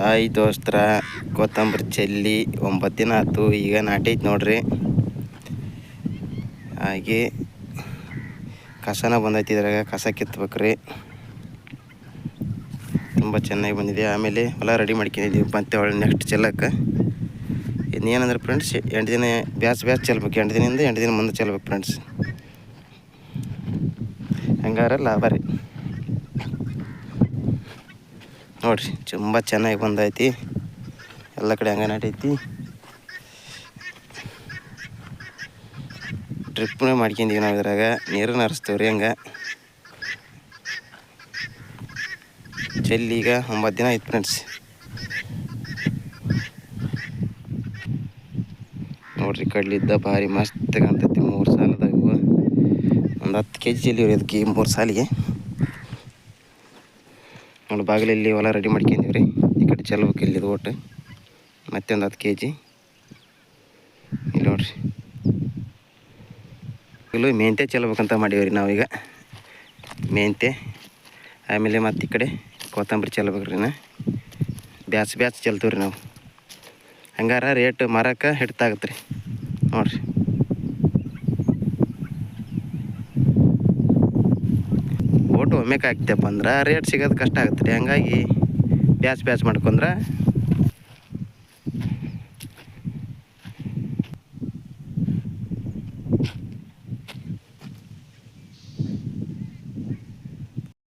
Hi ದೋಸ್ತರ, ಕೊತ್ತಂಬರಿ ಚೆಲ್ಲಿ ಒಂಬತ್ತು ದಿನ ಆಯ್ತು ಈಗ ನಾಟೈತೆ ನೋಡ್ರಿ. ಹಾಗೆ ಕಸನ ಬಂದೈತಿ ಇದ್ರಾಗ. ಕಸ ಕಿತ್ಬೇಕ್ರಿ. ತುಂಬ ಚೆನ್ನಾಗಿ ಬಂದಿದೆ. ಆಮೇಲೆ ಹೊಲ ರೆಡಿ ಮಾಡ್ಕೊಂಡಿದ್ದೀವಿ ಮತ್ತೆ ಒಳ್ಳೆ ನೆಕ್ಸ್ಟ್ ಚೆಲ್ಲಕ್ಕೆ ಇನ್ನೇನಂದ್ರೆ ಫ್ರೆಂಡ್ಸ್ ಎಂಟು ದಿನ ಬ್ಯಾಸ್ ಬ್ಯಾಸ್ ಚೆಲ್ಬೇಕು. ಎಂಟು ದಿನದಿಂದ ಎಂಟು ದಿನ ಮುಂದೆ ಚೆಲ್ಬೇಕು ಫ್ರೆಂಡ್ಸ್ ಹಂಗಾರೆ ಲಾಭ ರೀ. ನೋಡ್ರಿ, ತುಂಬ ಚೆನ್ನಾಗಿ ಬಂದೈತಿ. ಎಲ್ಲ ಕಡೆ ಹಂಗೆ ನಾಟೈತಿ ಟ್ರಿಪ್ನೇ ಮಾಡ್ಕೊಂಡಿವಿ ನಾವು ಇದ್ರಾಗ. ನೀರನ್ನು ಹರಿಸ್ತೇವೆ ರೀ ಹಂಗೆ. ಚೆಲ್ಲಿ ಈಗ ಒಂಬತ್ತು ದಿನ ಆಯ್ತು ಫ್ರೆಂಡ್ಸ್ ನೋಡ್ರಿ, ಕಡ್ಲಿದ್ದ ಭಾರಿ ಮಸ್ತ್ ಕಾಣ್ತೈತಿ ಮೂರು ಸಾಲದಾಗ ಒಂದು ಹತ್ತು ಕೆ ಜಿ ಚೆಲ್ಲಿವ್ರಿ ಅದಕ್ಕೆ ಮೂರು ಸಾಲಿಗೆ. ನೋಡಿ, ಬಾಗಿಲಲ್ಲಿ ಹೊಲ ರೆಡಿ ಮಾಡ್ಕೊಂಡಿವಿ ರೀ. ಈ ಕಡೆ ಚೆಲ್ಬೇಕು ಇಲ್ಲಿ ಒಟ್ಟು. ಮತ್ತೆ ಒಂದು ಹತ್ತು ಕೆ ಜಿ ಇಲ್ಲಿ ನೋಡ್ರಿ. ಇಲ್ಲಿ ಮೆಂತೆ ಚೆಲ್ಬೇಕಂತ ಮಾಡೀವಿ ರೀ ನಾವೀಗ. ಮೆಂತೆ, ಆಮೇಲೆ ಮತ್ತೆ ಈ ಕಡೆ ಕೊತ್ತಂಬರಿ ಚೆಲ್ಬೇಕು ರೀ ನಾ ಬ್ಯಾಚ್ ಬ್ಯಾಚ್ ಚೆಲ್ತೀವಿ ರೀ ನಾವು. ಹಂಗಾರ ರೇಟ್ ಮಾರಕ್ಕೆ ಹಿಡ್ತಾಗತ್ತೆ ರೀ ನೋಡ್ರಿ. ಓಟು ಒಮ್ಮೆಗೆ ಹಾಕ್ತೇವಪ್ಪ ಅಂದ್ರೆ ರೇಟ್ ಸಿಗೋದು ಕಷ್ಟ ಆಗುತ್ತೆ ರೀ. ಹಂಗಾಗಿ ಬ್ಯಾಚ್ ಬ್ಯಾಚ್ ಮಾಡ್ಕೊಂಡ್ರೆ